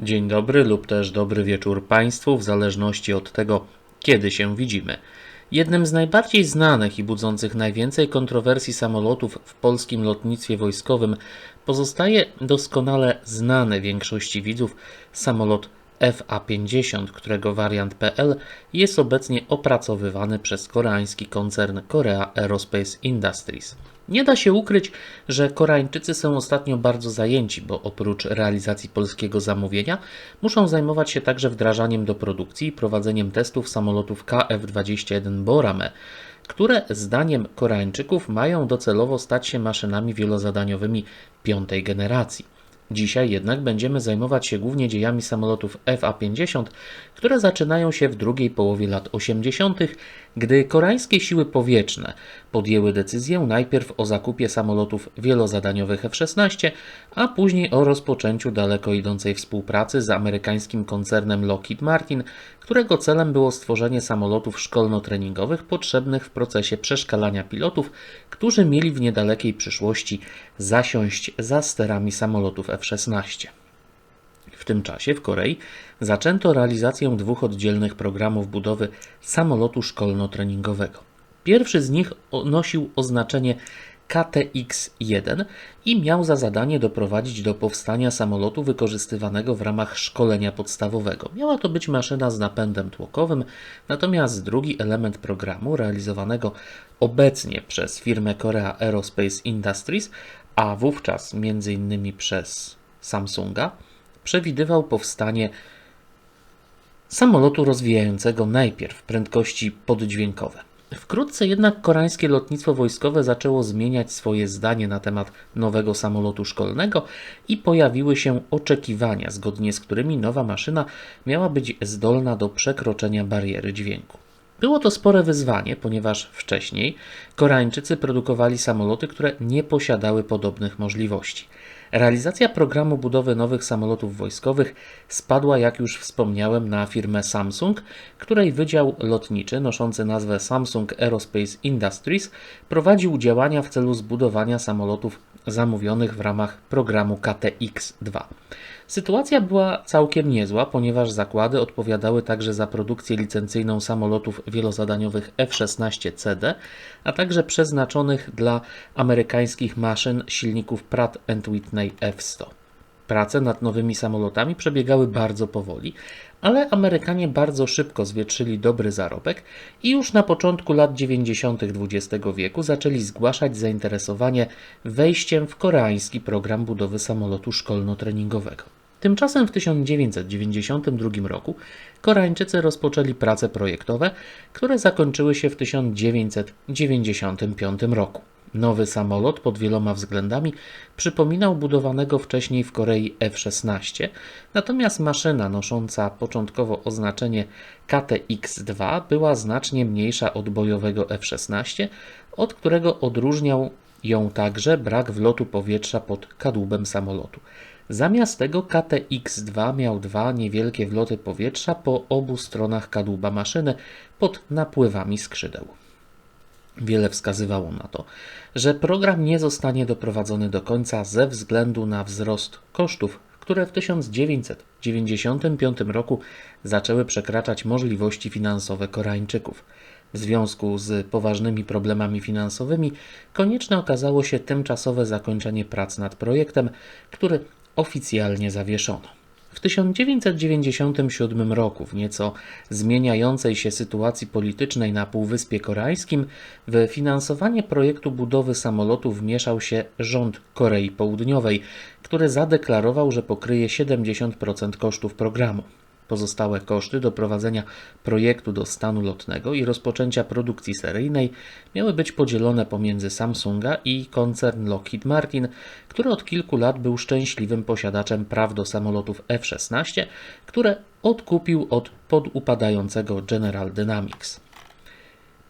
Dzień dobry lub też dobry wieczór Państwu, w zależności od tego, kiedy się widzimy. Jednym z najbardziej znanych i budzących najwięcej kontrowersji samolotów w polskim lotnictwie wojskowym pozostaje doskonale znany większości widzów samolot FA-50, którego wariant PL jest obecnie opracowywany przez koreański koncern Korea Aerospace Industries. Nie da się ukryć, że Koreańczycy są ostatnio bardzo zajęci, bo oprócz realizacji polskiego zamówienia muszą zajmować się także wdrażaniem do produkcji i prowadzeniem testów samolotów KF-21 Borame, które zdaniem Koreańczyków mają docelowo stać się maszynami wielozadaniowymi piątej generacji. Dzisiaj jednak będziemy zajmować się głównie dziejami samolotów FA-50, które zaczynają się w drugiej połowie lat 80., gdy koreańskie siły powietrzne podjęły decyzję najpierw o zakupie samolotów wielozadaniowych F-16, a później o rozpoczęciu daleko idącej współpracy z amerykańskim koncernem Lockheed Martin, którego celem było stworzenie samolotów szkolno-treningowych potrzebnych w procesie przeszkalania pilotów, którzy mieli w niedalekiej przyszłości zasiąść za sterami samolotów F-16. W tym czasie w Korei zaczęto realizację dwóch oddzielnych programów budowy samolotu szkolno-treningowego. Pierwszy z nich nosił oznaczenie KTX-1 i miał za zadanie doprowadzić do powstania samolotu wykorzystywanego w ramach szkolenia podstawowego. Miała to być maszyna z napędem tłokowym, natomiast drugi element programu, realizowanego obecnie przez firmę Korea Aerospace Industries, a wówczas m.in. przez Samsunga, przewidywał powstanie samolotu rozwijającego najpierw prędkości poddźwiękowe. Wkrótce jednak koreańskie lotnictwo wojskowe zaczęło zmieniać swoje zdanie na temat nowego samolotu szkolnego i pojawiły się oczekiwania, zgodnie z którymi nowa maszyna miała być zdolna do przekroczenia bariery dźwięku. Było to spore wyzwanie, ponieważ wcześniej Koreańczycy produkowali samoloty, które nie posiadały podobnych możliwości. Realizacja programu budowy nowych samolotów wojskowych spadła, jak już wspomniałem, na firmę Samsung, której wydział lotniczy noszący nazwę Samsung Aerospace Industries prowadził działania w celu zbudowania samolotów zamówionych w ramach programu KTX-2. Sytuacja była całkiem niezła, ponieważ zakłady odpowiadały także za produkcję licencyjną samolotów wielozadaniowych F-16CD, a także przeznaczonych dla amerykańskich maszyn silników Pratt Whitney F-100. Prace nad nowymi samolotami przebiegały bardzo powoli, ale Amerykanie bardzo szybko zwietrzyli dobry zarobek i już na początku lat 90. XX wieku zaczęli zgłaszać zainteresowanie wejściem w koreański program budowy samolotu szkolno-treningowego. Tymczasem w 1992 roku Koreańczycy rozpoczęli prace projektowe, które zakończyły się w 1995 roku. Nowy samolot pod wieloma względami przypominał budowanego wcześniej w Korei F-16, natomiast maszyna nosząca początkowo oznaczenie KTX-2 była znacznie mniejsza od bojowego F-16, od którego odróżniał ją także brak wlotu powietrza pod kadłubem samolotu. Zamiast tego KTX-2 miał dwa niewielkie wloty powietrza po obu stronach kadłuba maszyny pod napływami skrzydeł. Wiele wskazywało na to, że program nie zostanie doprowadzony do końca ze względu na wzrost kosztów, które w 1995 roku zaczęły przekraczać możliwości finansowe Koreańczyków. W związku z poważnymi problemami finansowymi konieczne okazało się tymczasowe zakończenie prac nad projektem, który oficjalnie zawieszono. W 1997 roku, w nieco zmieniającej się sytuacji politycznej na Półwyspie Koreańskim, w finansowanie projektu budowy samolotu wmieszał się rząd Korei Południowej, który zadeklarował, że pokryje 70% kosztów programu. Pozostałe koszty doprowadzenia projektu do stanu lotnego i rozpoczęcia produkcji seryjnej miały być podzielone pomiędzy Samsunga i koncern Lockheed Martin, który od kilku lat był szczęśliwym posiadaczem praw do samolotów F-16, które odkupił od podupadającego General Dynamics.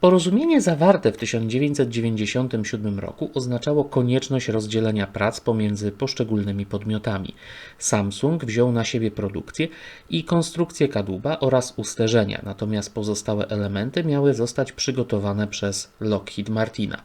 Porozumienie zawarte w 1997 roku oznaczało konieczność rozdzielenia prac pomiędzy poszczególnymi podmiotami. Samsung wziął na siebie produkcję i konstrukcję kadłuba oraz usterzenia, natomiast pozostałe elementy miały zostać przygotowane przez Lockheed Martina.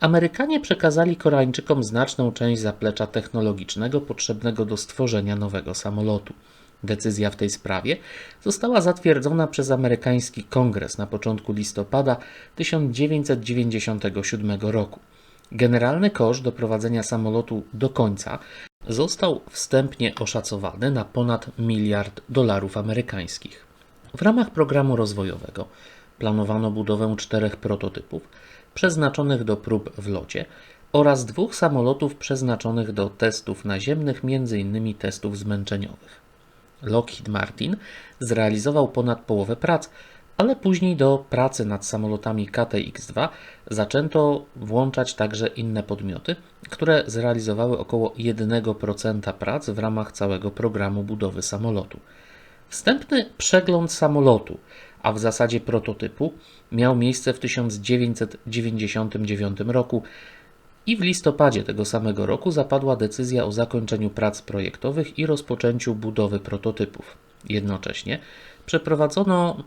Amerykanie przekazali Koreańczykom znaczną część zaplecza technologicznego potrzebnego do stworzenia nowego samolotu. Decyzja w tej sprawie została zatwierdzona przez amerykański kongres na początku listopada 1997 roku. Generalny koszt doprowadzenia samolotu do końca został wstępnie oszacowany na ponad miliard dolarów amerykańskich. W ramach programu rozwojowego planowano budowę czterech prototypów przeznaczonych do prób w locie oraz dwóch samolotów przeznaczonych do testów naziemnych, m.in. testów zmęczeniowych. Lockheed Martin zrealizował ponad połowę prac, ale później do pracy nad samolotami KTX-2 zaczęto włączać także inne podmioty, które zrealizowały około 1% prac w ramach całego programu budowy samolotu. Wstępny przegląd samolotu, a w zasadzie prototypu, miał miejsce w 1999 roku i w listopadzie tego samego roku zapadła decyzja o zakończeniu prac projektowych i rozpoczęciu budowy prototypów. Jednocześnie przeprowadzono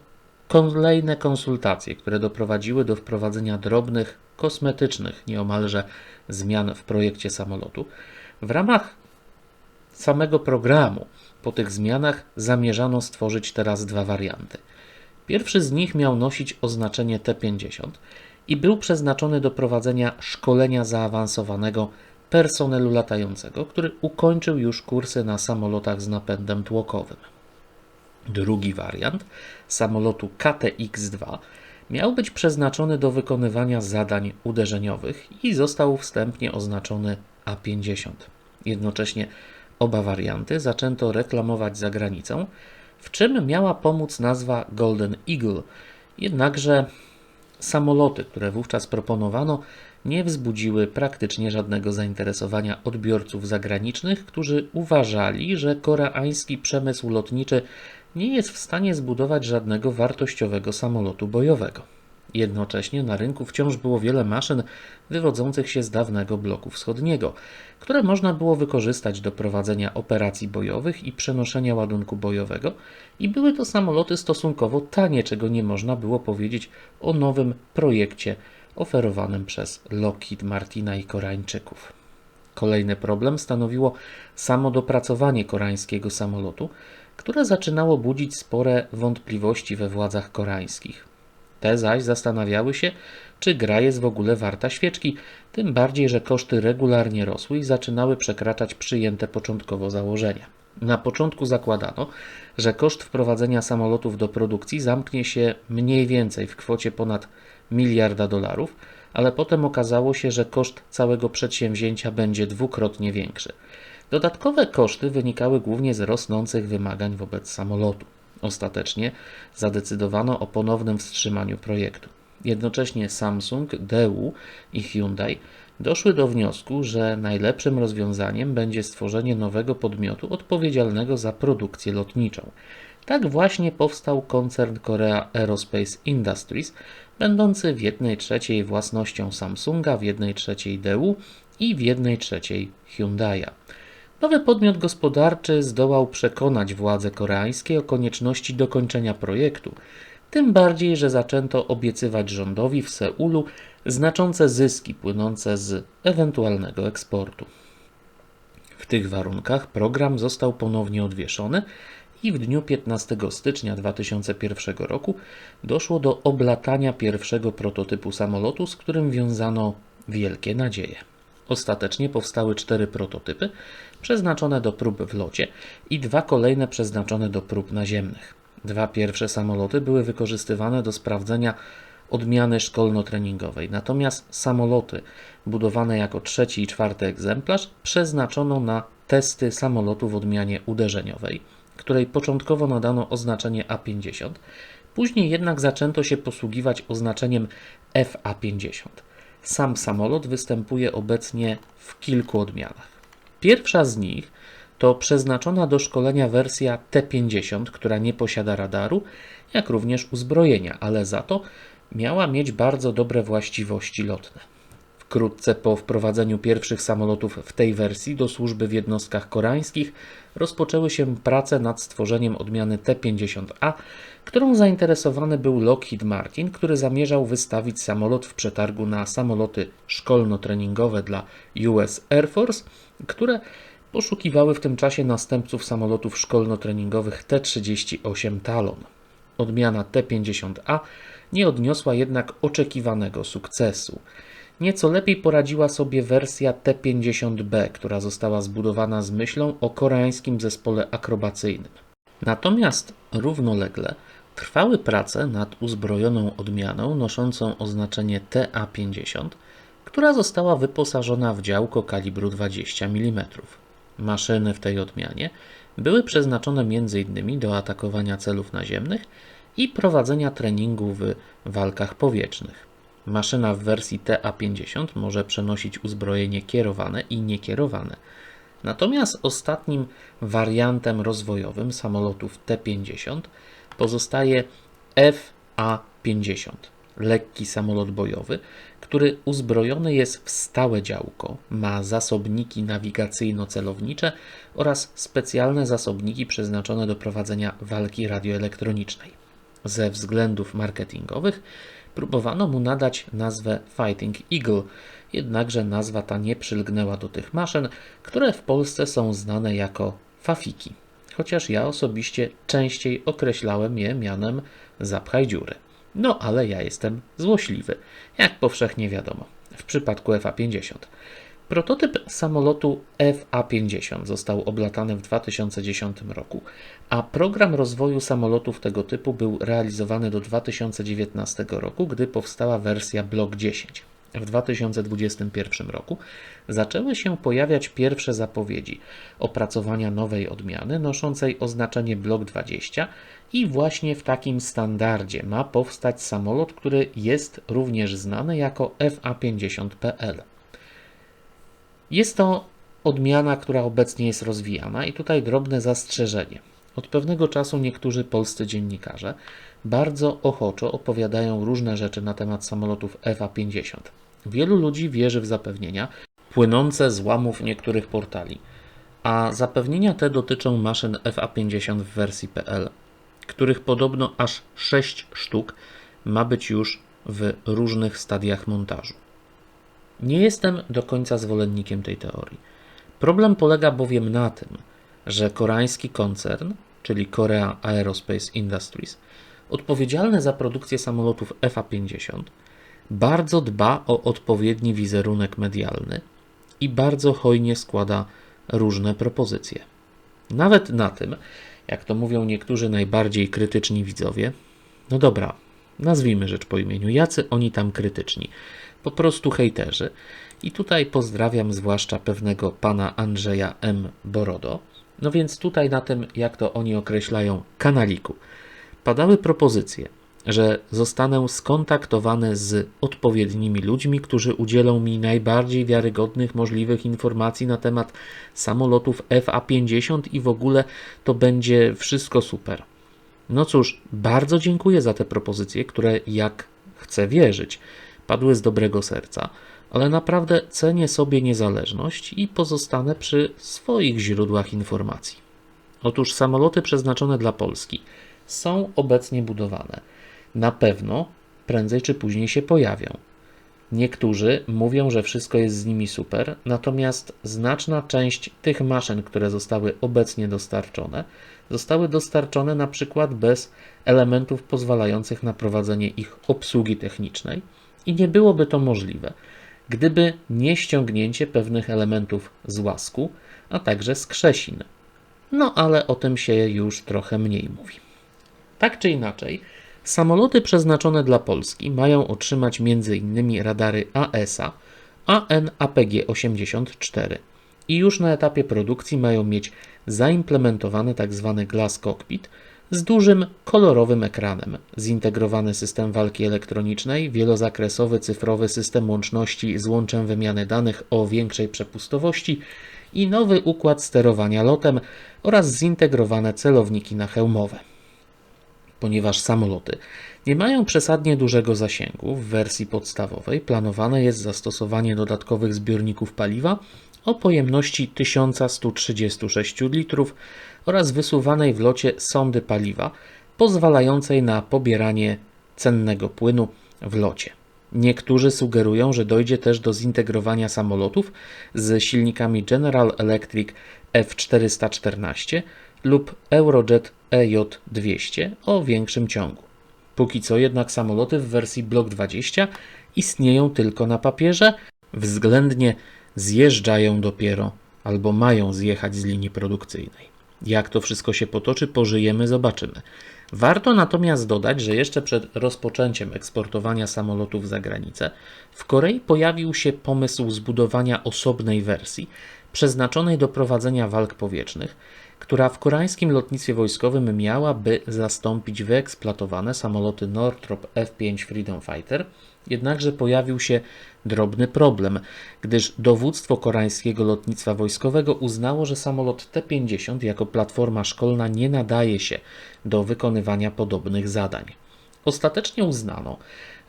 kolejne konsultacje, które doprowadziły do wprowadzenia drobnych, kosmetycznych nieomalże zmian w projekcie samolotu. W ramach samego programu po tych zmianach zamierzano stworzyć teraz dwa warianty. Pierwszy z nich miał nosić oznaczenie T50 i był przeznaczony do prowadzenia szkolenia zaawansowanego personelu latającego, który ukończył już kursy na samolotach z napędem tłokowym. Drugi wariant samolotu KTX-2 miał być przeznaczony do wykonywania zadań uderzeniowych i został wstępnie oznaczony A50. Jednocześnie oba warianty zaczęto reklamować za granicą, w czym miała pomóc nazwa Golden Eagle. Jednakże samoloty, które wówczas proponowano, nie wzbudziły praktycznie żadnego zainteresowania odbiorców zagranicznych, którzy uważali, że koreański przemysł lotniczy nie jest w stanie zbudować żadnego wartościowego samolotu bojowego. Jednocześnie na rynku wciąż było wiele maszyn wywodzących się z dawnego bloku wschodniego, które można było wykorzystać do prowadzenia operacji bojowych i przenoszenia ładunku bojowego, i były to samoloty stosunkowo tanie, czego nie można było powiedzieć o nowym projekcie oferowanym przez Lockheed Martina i Koreańczyków. Kolejny problem stanowiło samo dopracowanie koreańskiego samolotu, które zaczynało budzić spore wątpliwości we władzach koreańskich. Te zaś zastanawiały się, czy gra jest w ogóle warta świeczki, tym bardziej, że koszty regularnie rosły i zaczynały przekraczać przyjęte początkowo założenia. Na początku zakładano, że koszt wprowadzenia samolotów do produkcji zamknie się mniej więcej w kwocie ponad miliarda dolarów, ale potem okazało się, że koszt całego przedsięwzięcia będzie dwukrotnie większy. Dodatkowe koszty wynikały głównie z rosnących wymagań wobec samolotu. Ostatecznie zadecydowano o ponownym wstrzymaniu projektu. Jednocześnie Samsung, Daewoo i Hyundai doszły do wniosku, że najlepszym rozwiązaniem będzie stworzenie nowego podmiotu odpowiedzialnego za produkcję lotniczą. Tak właśnie powstał koncern Korea Aerospace Industries, będący w jednej trzeciej własnością Samsunga, w jednej trzeciej Daewoo i w jednej trzeciej Hyundai'a. Nowy podmiot gospodarczy zdołał przekonać władze koreańskie o konieczności dokończenia projektu, tym bardziej, że zaczęto obiecywać rządowi w Seulu znaczące zyski płynące z ewentualnego eksportu. W tych warunkach program został ponownie odwieszony i w dniu 15 stycznia 2001 roku doszło do oblatania pierwszego prototypu samolotu, z którym wiązano wielkie nadzieje. Ostatecznie powstały cztery prototypy przeznaczone do prób w locie i dwa kolejne przeznaczone do prób naziemnych. Dwa pierwsze samoloty były wykorzystywane do sprawdzenia odmiany szkolno-treningowej, natomiast samoloty budowane jako trzeci i czwarty egzemplarz przeznaczono na testy samolotu w odmianie uderzeniowej, której początkowo nadano oznaczenie A50, później jednak zaczęto się posługiwać oznaczeniem FA50. Sam samolot występuje obecnie w kilku odmianach. Pierwsza z nich to przeznaczona do szkolenia wersja T50, która nie posiada radaru, jak również uzbrojenia, ale za to miała mieć bardzo dobre właściwości lotne. Wkrótce po wprowadzeniu pierwszych samolotów w tej wersji do służby w jednostkach koreańskich rozpoczęły się prace nad stworzeniem odmiany T-50A, którą zainteresowany był Lockheed Martin, który zamierzał wystawić samolot w przetargu na samoloty szkolno-treningowe dla US Air Force, które poszukiwały w tym czasie następców samolotów szkolno-treningowych T-38 Talon. Odmiana T-50A nie odniosła jednak oczekiwanego sukcesu. Nieco lepiej poradziła sobie wersja T-50B, która została zbudowana z myślą o koreańskim zespole akrobacyjnym. Natomiast równolegle trwały prace nad uzbrojoną odmianą noszącą oznaczenie TA-50, która została wyposażona w działko kalibru 20 mm. Maszyny w tej odmianie były przeznaczone m.in. do atakowania celów naziemnych i prowadzenia treningu w walkach powietrznych. Maszyna w wersji TA-50 może przenosić uzbrojenie kierowane i niekierowane. Natomiast ostatnim wariantem rozwojowym samolotów T-50 pozostaje FA-50, lekki samolot bojowy, który uzbrojony jest w stałe działko, ma zasobniki nawigacyjno-celownicze oraz specjalne zasobniki przeznaczone do prowadzenia walki radioelektronicznej. Ze względów marketingowych próbowano mu nadać nazwę Fighting Eagle, jednakże nazwa ta nie przylgnęła do tych maszyn, które w Polsce są znane jako Fafiki, chociaż ja osobiście częściej określałem je mianem Zapchaj dziury. No ale ja jestem złośliwy, jak powszechnie wiadomo, w przypadku FA-50. Prototyp samolotu FA-50 został oblatany w 2010 roku, a program rozwoju samolotów tego typu był realizowany do 2019 roku, gdy powstała wersja Block 10. W 2021 roku zaczęły się pojawiać pierwsze zapowiedzi opracowania nowej odmiany noszącej oznaczenie Block 20 i właśnie w takim standardzie ma powstać samolot, który jest również znany jako FA-50PL. Jest to odmiana, która obecnie jest rozwijana i tutaj drobne zastrzeżenie. Od pewnego czasu niektórzy polscy dziennikarze bardzo ochoczo opowiadają różne rzeczy na temat samolotów FA-50. Wielu ludzi wierzy w zapewnienia płynące z łamów niektórych portali, a zapewnienia te dotyczą maszyn FA-50 w wersji PL, których podobno aż 6 sztuk ma być już w różnych stadiach montażu. Nie jestem do końca zwolennikiem tej teorii. Problem polega bowiem na tym, że koreański koncern, czyli Korea Aerospace Industries, odpowiedzialny za produkcję samolotów FA-50, bardzo dba o odpowiedni wizerunek medialny i bardzo hojnie składa różne propozycje. Nawet na tym, jak to mówią niektórzy najbardziej krytyczni widzowie, no dobra, nazwijmy rzecz po imieniu, jacy oni tam krytyczni, po prostu hejterzy. I tutaj pozdrawiam zwłaszcza pewnego pana Andrzeja M. Borodo. No więc tutaj na tym, jak to oni określają, kanaliku, padały propozycje, że zostanę skontaktowany z odpowiednimi ludźmi, którzy udzielą mi najbardziej wiarygodnych możliwych informacji na temat samolotów FA-50 i w ogóle to będzie wszystko super. No cóż, bardzo dziękuję za te propozycje, które, jak chcę wierzyć, padły z dobrego serca, ale naprawdę cenię sobie niezależność i pozostanę przy swoich źródłach informacji. Otóż samoloty przeznaczone dla Polski są obecnie budowane na pewno prędzej czy później się pojawią. Niektórzy mówią, że wszystko jest z nimi super, natomiast znaczna część tych maszyn, które zostały obecnie dostarczone, zostały dostarczone na przykład bez elementów pozwalających na prowadzenie ich obsługi technicznej i nie byłoby to możliwe, gdyby nie ściągnięcie pewnych elementów z łasku, a także z krzesin. No ale o tym się już trochę mniej mówi. Tak czy inaczej, Samoloty przeznaczone dla Polski mają otrzymać m.in. radary AESA AN-APG-84 i już na etapie produkcji mają mieć zaimplementowany tzw. Tak glass cockpit z dużym kolorowym ekranem, zintegrowany system walki elektronicznej, wielozakresowy cyfrowy system łączności z łączem wymiany danych o większej przepustowości i nowy układ sterowania lotem oraz zintegrowane celowniki nahełmowe ponieważ samoloty nie mają przesadnie dużego zasięgu. W wersji podstawowej planowane jest zastosowanie dodatkowych zbiorników paliwa o pojemności 1136 litrów oraz wysuwanej w locie sondy paliwa pozwalającej na pobieranie cennego płynu w locie. Niektórzy sugerują, że dojdzie też do zintegrowania samolotów z silnikami General Electric F414 lub Eurojet EJ200 o większym ciągu. Póki co jednak samoloty w wersji Block 20 istnieją tylko na papierze, względnie zjeżdżają dopiero albo mają zjechać z linii produkcyjnej. Jak to wszystko się potoczy, pożyjemy, zobaczymy. Warto natomiast dodać, że jeszcze przed rozpoczęciem eksportowania samolotów za granicę, w Korei pojawił się pomysł zbudowania osobnej wersji przeznaczonej do prowadzenia walk powietrznych, która w koreańskim lotnictwie wojskowym miałaby zastąpić wyeksploatowane samoloty Northrop F-5 Freedom Fighter. Jednakże pojawił się drobny problem, gdyż dowództwo koreańskiego lotnictwa wojskowego uznało, że samolot T-50 jako platforma szkolna nie nadaje się do wykonywania podobnych zadań. Ostatecznie uznano,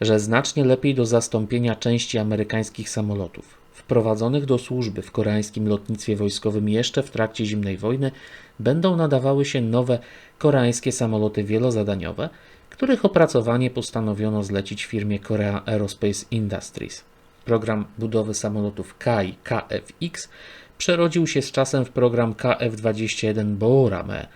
że znacznie lepiej do zastąpienia części amerykańskich samolotów wprowadzonych do służby w koreańskim lotnictwie wojskowym jeszcze w trakcie zimnej wojny będą nadawały się nowe koreańskie samoloty wielozadaniowe, których opracowanie postanowiono zlecić firmie Korea Aerospace Industries. Program budowy samolotów KAI KFX przerodził się z czasem w program KF-21 Boorame,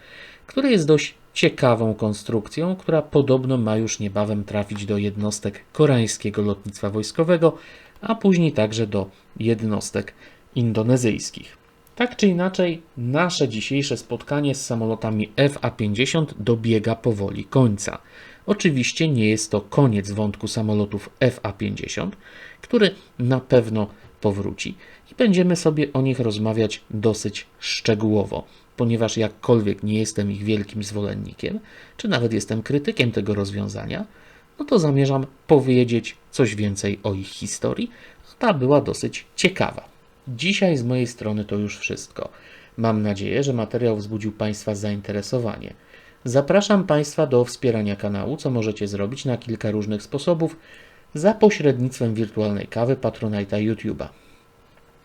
który jest dość ciekawą konstrukcją, która podobno ma już niebawem trafić do jednostek koreańskiego lotnictwa wojskowego, a później także do jednostek indonezyjskich. Tak czy inaczej, nasze dzisiejsze spotkanie z samolotami FA-50 dobiega powoli końca. Oczywiście nie jest to koniec wątku samolotów FA-50, który na pewno powróci i będziemy sobie o nich rozmawiać dosyć szczegółowo, ponieważ jakkolwiek nie jestem ich wielkim zwolennikiem, czy nawet jestem krytykiem tego rozwiązania, no to zamierzam powiedzieć coś więcej o ich historii, ta była dosyć ciekawa. Dzisiaj z mojej strony to już wszystko. Mam nadzieję, że materiał wzbudził Państwa zainteresowanie. Zapraszam Państwa do wspierania kanału, co możecie zrobić na kilka różnych sposobów za pośrednictwem wirtualnej kawy Patronite'a YouTube'a.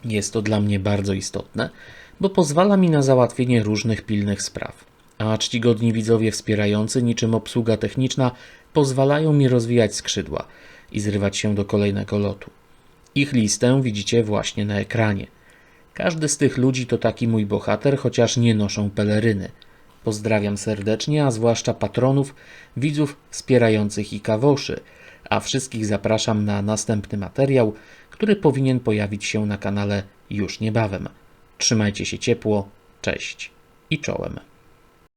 Jest to dla mnie bardzo istotne, bo pozwala mi na załatwienie różnych pilnych spraw. A czcigodni widzowie wspierający, niczym obsługa techniczna, pozwalają mi rozwijać skrzydła i zrywać się do kolejnego lotu. Ich listę widzicie właśnie na ekranie. Każdy z tych ludzi to taki mój bohater, chociaż nie noszą peleryny. Pozdrawiam serdecznie, a zwłaszcza patronów, widzów wspierających i kawoszy, a wszystkich zapraszam na następny materiał, który powinien pojawić się na kanale już niebawem. Trzymajcie się ciepło, cześć i czołem.